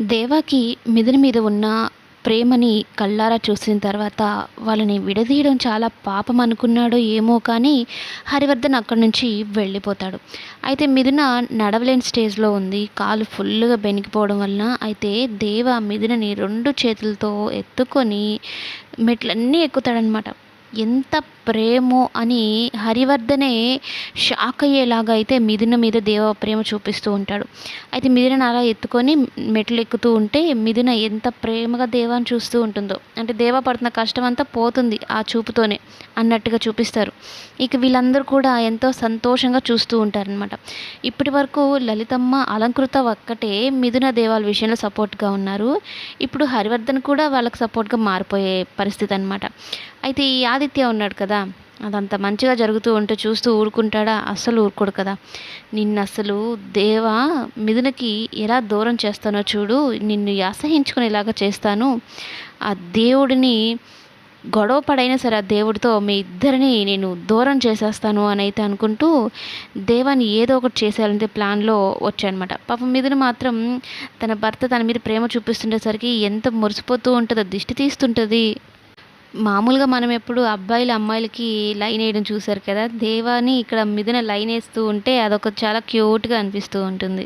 దేవాకి మిథున మీద ఉన్న ప్రేమని కళ్ళారా చూసిన తర్వాత వాళ్ళని విడదీయడం చాలా పాపం అనుకున్నాడో ఏమో కానీ హరివర్ధన్ అక్కడి నుంచి వెళ్ళిపోతాడు. అయితే మిథున నడవలేని స్టేజ్లో ఉంది. కాలు ఫుల్గా బెనికిపోవడం వలన అయితే దేవ మిథునని రెండు చేతులతో ఎత్తుకొని మెట్లన్నీ ఎక్కుతాడనమాట ఎంత ప్రేమో అని హరివర్ధనే షాక్ అయ్యేలాగా అయితే మిథున మీద దేవ ప్రేమ చూపిస్తూ ఉంటాడు. అయితే మిథున అలా ఎత్తుకొని మెట్లు ఎక్కుతూ ఉంటే మిథున ఎంత ప్రేమగా దేవాన్ని చూస్తూ ఉంటుందో. అంటే దేవ పడుతున్న కష్టం అంతా పోతుంది ఆ చూపుతోనే అన్నట్టుగా చూపిస్తారు. ఇక వీళ్ళందరూ కూడా ఎంతో సంతోషంగా చూస్తూ ఉంటారనమాట ఇప్పటి వరకు లలితమ్మ అలంకృత ఒక్కటే మిథున దేవాల విషయంలో సపోర్ట్గా ఉన్నారు. ఇప్పుడు హరివర్ధన్ కూడా వాళ్ళకి సపోర్ట్గా మారిపోయే పరిస్థితి అనమాట అయితే ఈ ఆదిత్య ఉన్నాడు కదా అదంత మంచిగా జరుగుతూ ఉంటే చూస్తూ ఊరుకుంటాడా? అస్సలు ఊరుకోడు కదా. నిన్ను అసలు దేవా మిథునకి ఎలా దూరం చేస్తానో చూడు నిన్ను అసహించుకునేలాగా చేస్తాను. ఆ దేవుడిని గొడవ పడైనా సరే ఆ దేవుడితో మీ ఇద్దరిని నేను దూరం చేసేస్తాను అని అయితే అనుకుంటూ దేవాన్ని ఏదో ఒకటి చేసేయాలంటే ప్లాన్లో వచ్చాయనమాట పాపం మీదను మాత్రం తన భర్త తన మీద ప్రేమ చూపిస్తుండేసరికి ఎంత మురిసిపోతూ ఉంటుందో దిష్టి తీస్తుంటుంది. మామూలుగా మనం ఎప్పుడు అబ్బాయిలు అమ్మాయిలకి లైన్ వేయడం చూసారు కదా దేవాని ఇక్కడ మిదన లైన్ వేస్తూ ఉంటే అదొక చాలా క్యూట్గా అనిపిస్తూ ఉంటుంది.